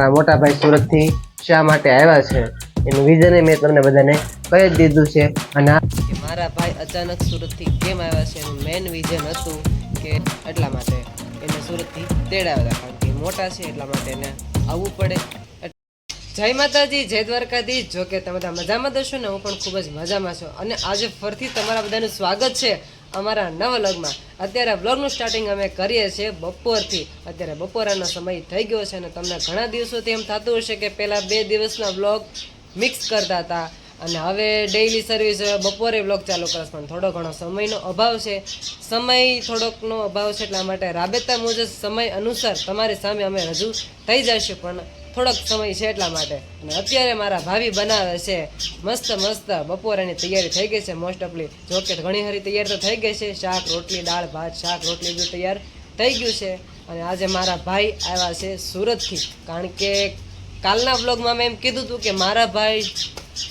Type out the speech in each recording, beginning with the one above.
આ મોટા ભાઈ સુરતથી શા માટે આવ્યા છે? એનું વિઝન મેં તમને બધાને કહી જ દીધું છે. અને મારા ભાઈ અચાનક સુરતથી કેમ આવ્યા છે એનું મેઇન વિઝન હતું કે એટલા માટે એને સુરતથી તેડાવ્યા કારણ કે મોટા છે, એટલા માટે એને આવવું પડે. જય માતાજી, જય દ્વારકાધીશ. જો કે તમે બધા મજામાં દશો ને, હું પણ ખૂબ જ મજામાં છું. અને આજે ફરીથી તમારા બધાનું સ્વાગત છે. અમારા નવા વ્લોગમાં. અત્યારે વ્લોગનું સ્ટાર્ટિંગ અમે કરીએ છીએ બપોરથી. અત્યારે બપોરાનો સમય થઈ ગયો છે અને તમને ઘણા દિવસોથી એમ થતું હશે કે પહેલાં બે દિવસના વ્લોગ મિક્સ કરતા હતા. અને હવે ડેઈલી સર્વિસ બપોરે વ્લોગ ચાલુ કરશ. પણ થોડો ઘણો સમયનો અભાવ છે. સમય થોડોકનો અભાવ છે એટલા માટે રાબેતા મુજબ સમય અનુસાર તમારી સામે અમે રજૂ થઈ જશું પણ થોડોક સમય છે એટલા માટે. અને અત્યારે મારા ભાભી બનાવે છે. મસ્ત મસ્ત બપોરેની તૈયારી થઈ ગઈ છે મોસ્ટ ઓફલી જોકે ઘણી હારી તૈયાર તો થઈ ગઈ છે. શાક, રોટલી, દાળ, ભાત, શાક, રોટલી બધું તૈયાર થઈ ગયું છે. અને આજે મારા ભાઈ આવ્યા છે સુરતથી. કારણ કે કાલના બ્લોગમાં મેં એમ કીધું હતું કે મારા ભાઈ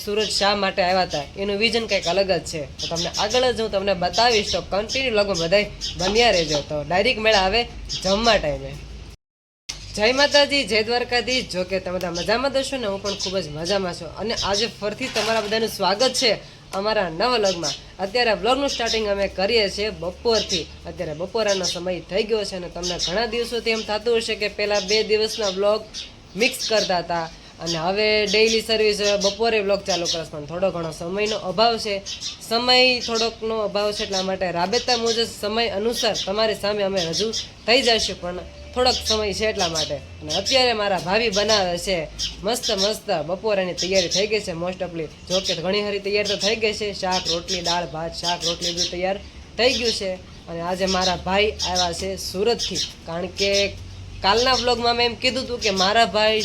સુરત શા માટે આવ્યા હતા એનું વિઝન કંઈક અલગ જ છે. તો તમને આગળ જ હું તમને બતાવીશ. તો કન્ટિન્યુ લગભગ બધાય બન્યા રહેજો. તો ડાયરેક્ટ મેળા આવે જમવા ટાઈમે જય માતાજી, જય દ્વારકાધીશ. જો કે તમે બધા મજામાં દશો ને, હું પણ ખૂબ જ મજામાં છું. અને આજે ફરીથી તમારા બધાનું સ્વાગત છે અમારા નવા લગ્નમાં અત્યારે વ્લોગનું સ્ટાર્ટિંગ અમે કરીએ છીએ બપોરથી. અત્યારે બપોરાનો સમય થઈ ગયો છે અને તમને ઘણા દિવસોથી એમ થતું હશે કે પહેલાં બે દિવસના વ્લોગ મિક્સ કરતા હતા. અને હવે ડેઈલી સર્વિસ બપોરે વ્લોગ ચાલુ કરશ. પણ થોડો ઘણો સમયનો અભાવ છે. સમય થોડોકનો અભાવ છે એટલા માટે રાબેતા મુજબ સમય અનુસાર તમારી સામે અમે રજૂ થઈ જશું પણ થોડોક સમય છે એટલા માટે. અને અત્યારે મારા ભાભી બનાવે છે. મસ્ત મસ્ત બપોરેની તૈયારી થઈ ગઈ છે મોસ્ટ ઓફલી જો કે ઘણી હારી તૈયાર તો થઈ ગઈ છે. શાક, રોટલી, દાળ, ભાત, શાક, રોટલી બધું તૈયાર થઈ ગયું છે. અને આજે મારા ભાઈ આવ્યા છે સુરતથી. કારણ કે કાલના બ્લોગમાં મેં એમ કીધું હતું કે મારા ભાઈ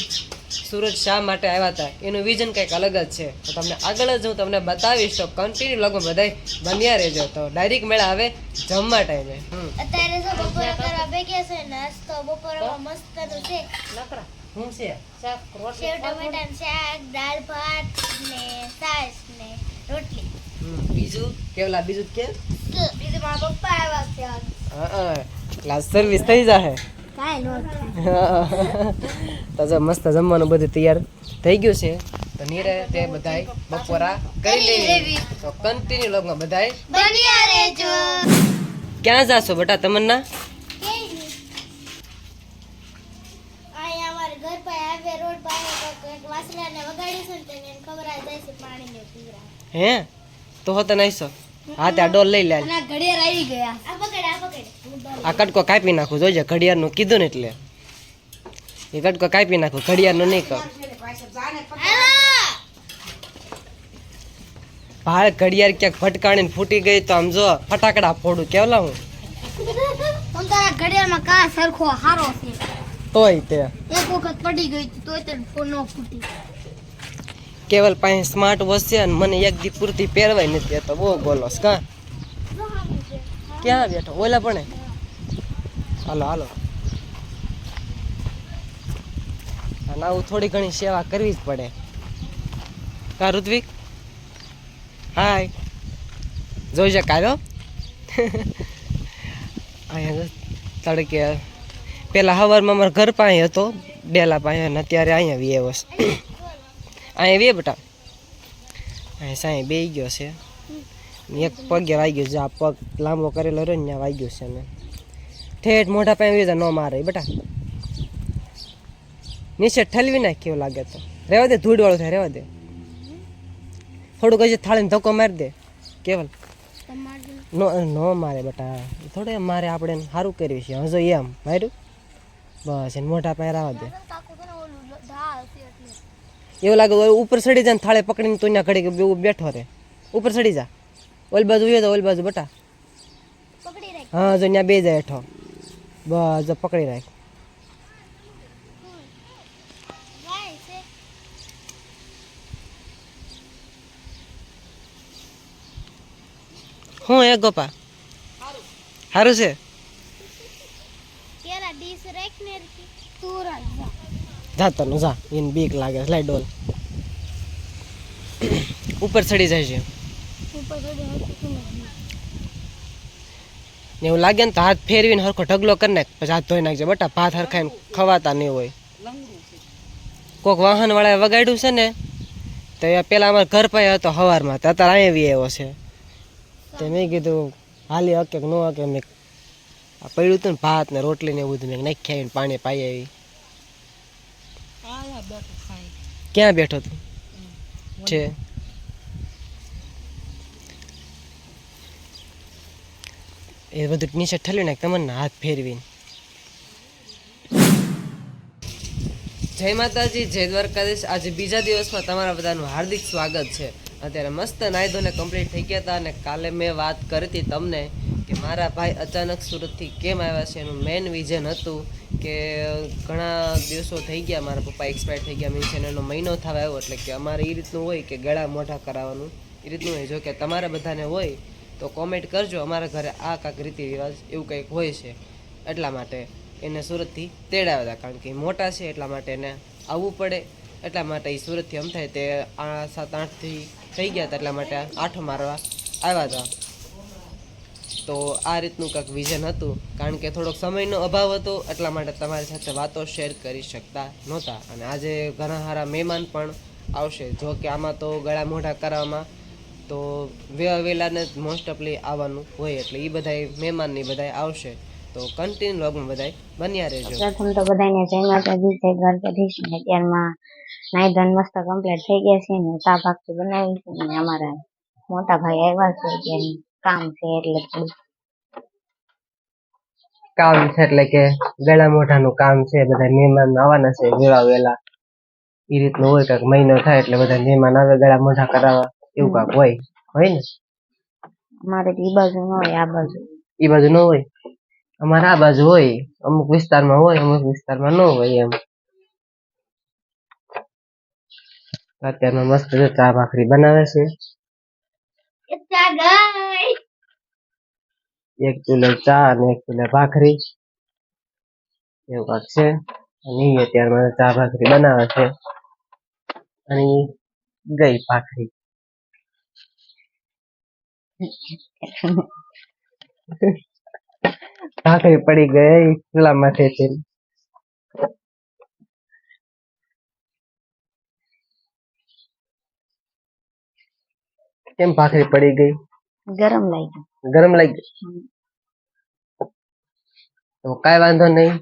સુરત શા માટે આવ્યા હતા? એનું વિઝન કંઈક અલગ જ છે. તો તમને આગળ જ હું તમને બતાવીશ તો કન્ટિન્યુ લોકો બધાય બન્યા રહેજો. તો ડાયરેક્ટ મેળા આવે જમવા ટાઈમે અત્યારે તો બપોરે કરવા બેગ્યા છે નાસ્તો બપોરમાં મસ્તનું છે. શું છે? સેવ ટમેટાનું શાક દાળ ભાત ને છાશ ને રોટલી. બીજું? કેવલા બીજું કે બીજું મારા પપ્પા આવ્યા છે. હા ક્લાસ સર્વિસ થઈ જાહે. તો જો મસ્ત જમવાનું બધું તૈયાર થઈ ગયું છે. તો નીરે તે બધાય બપોરા કરી લેવી. તો કન્ટિન્યુ લોગમાં બધાય. બન્યા રહેજો. ક્યાં જાશો બેટા તમન્ના? હે? તો હોત નાઈશો હા ત્યાં ડોલ લઈ લે. ઘડિયાળ આવી ગયા. આ પકડ આ પકડ. હું ડોલ આ કટકો કાપી નાખું જોજે ઘડિયાળનું કીધું ને એટલે. એ કટકો કાપી નાખું ઘડિયાળનું નહીં કહું ભાળ ઘડિયાળ ક્યાંક ભટકાણીને ફૂટી ગઈ તો આમ જો ફટાકડા ફોડું કેવલા હું? હું ઘડિયાળમાં કા સરખો હારો છે. તોય તે. એક વખત પડી ગઈ તોય તે ફોન ન ફૂટી. કેવલ પાસે સ્માર્ટ વોચ છે અને મને એક દી પૂરતી પહેરવાય નથી. દેતો બહુ બોલોસ, કા? ક્યાં બેઠો? ઓલા પણ હાલો હાલો. અને આવું થોડી ઘણી સેવા કરવી જ પડે. કા, ઋત્વિક? હાય. જોઈ શક આવ્યો અહીંયા તડકે, પેલા હવારમાં અમારા ઘર પાસે હતો ડેલા પાસે, અને અત્યારે અહીંયા વીએ અહીંયા વે બેટા. અહીં સાંઈ બે ગયો છે. એક પગે વાગ્યો છે આ પગ લાંબો કરેલો રહ્યો ને વાગ્યો છે ને ઠેઠ મોઢા પાસે વેજા ન મારે બેટા. નીચે ઠલવી નાખ કેવું લાગે તો. રહેવા દે ધૂળવાળું થાય રહેવા દે. થોડુંક હજી થાળીને ધક્કો મારી દે. કેવલ? નો નો મારે બેટા. થોડે મારે આપણે સારું કર્યું છે. હજો એમ માર્યું? બસ એને મોઢા પાસે રહેવા દે. એવું લાગે ઉપર ચડી જાય ને થાળે પકડીને તું ઘડી બેવું બેઠો રે ઉપર ચડી જા. ઓલ બાજુ ઉયો તો ઓલ બાજુ બટા. હા જો ત્યાં બે જાય હેઠો. બસ પકડી રાખ. હું એ ગોપા? સારું છે? કેરા ડીશ રાખ તું રાખ જા જા એને બીક લાગે લાઈ ડોલ. ઉપર ચડી જાય છે. ને એવું લાગે ને તો હાથ ફેરવીને હરખો ઢગલો કરી નાખ પછી હાથ ધોઈ નાખજે. બટા ભાત હરખાઈને ખવાતા નહીં હોય. કોઈક વાહનવાળાએ વગાડ્યું છે ને તો એ પેલા અમારા ઘર પાસે હતો સવારમાં તો અત્યારે અહીંયા બી આવ્યો છે. તો મેં કીધું હાલી હકે કે ન હકે મેં આ પડ્યું હતું ને ભાત ને રોટલી ને એવું બધું મેં નાખી આવીને પાણી પાઈ આવી. ક્યાં બેઠો તું છે. એ બધું નીચે ઠલ્યું નાખ તમને હાથ ફેરવીને. જય માતાજી જય દ્વારકાધીશ. આજે બીજા દિવસમાં તમારા બધાનું હાર્દિક સ્વાગત છે. અત્યારે મસ્ત નાયદોને કમ્પ્લીટ થઈ ગયા હતા અને કાલે મેં વાત કરી હતી તમને કે મારા ભાઈ અચાનક સુરતથી કેમ આવ્યા છે એનું મેઇન વિઝન હતું કે ઘણા દિવસો થઈ ગયા મારા પપ્પા એક્સપાયર થઈ ગયા. મીન્સ એનો મહિનો થવા આવ્યો. એટલે કે અમારે એ રીતનું હોય કે ગળા મોઢા કરાવવાનું. એ રીતનું હોય. જો કે તમારા બધાને હોય તો કોમેન્ટ કરજો. અમારા ઘરે આ કાંઈક રીતિ રિવાજ એવું કંઈક હોય છે. એટલા માટે એને સુરતથી તેડાવ્યા હતા. કારણ કે એ મોટા છે એટલા માટે એને આવવું પડે. એટલા માટે એ સુરતથી આમ થાય તે આ સાત આઠથી થઈ ગયા હતા એટલા માટે આઠો મારવા આવ્યા હતા તો આ રીતનું કંઈક વિઝન હતું. કારણ કે થોડોક સમયનો અભાવ હતો, એટલા માટે તમારી સાથે વાતો શેર કરી શકતા નહોતા. અને આજે ઘણા સારા મહેમાન પણ આવશે. જો કે આમાં તો ગળા મોઢા કરવામાં તો વેવા વેલાને મોસ્ટ ઓફલી આવવાનું હોય એટલે એ બધાય મહેમાનની બધાય આવશે. તો કન્ટિન્યુ લોગમાં બધાય બન્યા રહેજો. પ્રથમ તો બધાને જય માતાજી જય ગણપતિ ને અત્યારમાં નાઈ ધન મસ્ત કમ્પ્લીટ થઈ ગયા છે. ને ચા તો બનાવી છે. ને અમારા મોટા ભાઈ આવ્યા છે અત્યારે કામ છે એટલે કામ છે એટલે કે ગળા મોઢાનું કામ છે. બધા મહેમાન આવવાના છે. વેવા વેલા એ રીતનું હોય કાંઈક મહિનો થાય એટલે બધા મહેમાન આવે ગળા મોઢા કરાવવા. એવું કાંઈક હોય. હોય ને? અમારે તો ઈ બાજુ ન હોય આ બાજુ. એ બાજુ ન હોય? અમારે આ બાજુ હોય અમુક વિસ્તારમાં હોય અમુક વિસ્તારમાં ન હોય એમ. અત્યારમાં મસ્ત જો ચા ભાખરી બનાવે છે. એક ચૂલે ચા અને એક ચૂલે ભાખરી. એવું કાંક છે. અને એ અત્યારમાં ચા ભાખરી બનાવે છે. અને ગઈ ભાખરી. ભાખરી પડી ગઈ ચૂલા માંથી કેમ ભાખરી પડી ગઈ? ગરમ લાગી ગરમ લાગી તો કાઈ વાંધો નહીં.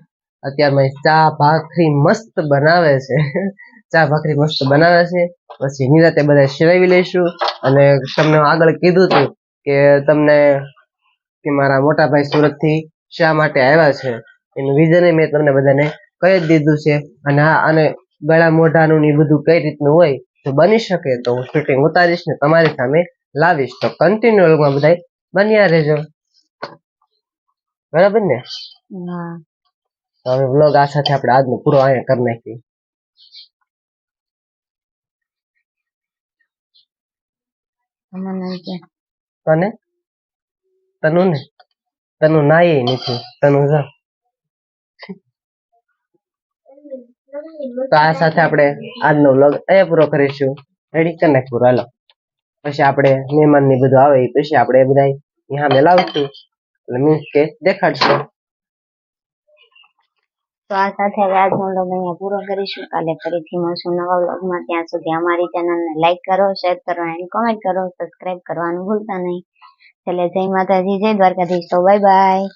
અત્યારમાં ચા ભાખરી મસ્ત બનાવે છે. ચા ભાખરી મસ્ત બનાવે છે. પછી નિરાતે બધા સેવાવી લઈશું. અને તમને આગળ કીધું હતું કે તમને કે મારા મોટા ભાઈ સુરતથી શા માટે આવ્યા છે? એનું વિઝન મેં તમને બધાને કહી જ દીધું છે. અને હા અને ગળા મોઢાનું ને બધું કઈ રીતનું હોય તો બની શકે તો હું શૂટિંગ ઉતારીશ ને તમારી સામે લાવીશ. તો કન્ટિન્યુઅલમાં બધા બન્યા રહેજો. બરાબર ને? તો હવે વ્લોગ આ સાથે આપણે આજનો પૂરો અહીંયા કરી નાખીએ. તને તનુ? ને તનુ નાય નથી, તનુ જા. તો આ સાથે આપણે આજનો વ્લોગ એ પૂરો કરીશું. રેડી કરી નાખ પૂરો હાલો. પછી આપણે મહેમાન ને બધું આવે, એ પછી આપણે બધા અહીંયા મેલાવશું એટલે મીન્સ કે દેખાડશું. તો આ સાથે હવે આજનો વ્લોગ અહીંયા પૂરો કરીશું. કાલે ફરીથી મળશું નવા વ્લોગમાં ત્યાં સુધી અમારી ચેનલને લાઈક કરો શેર કરો એન્ડ કોમેન્ટ કરો. સબસ્ક્રાઇબ કરવાનું ભૂલતા નહીં. છેલ્લે જય માતાજી જય દ્વારકાધીશ. તો બાય બાય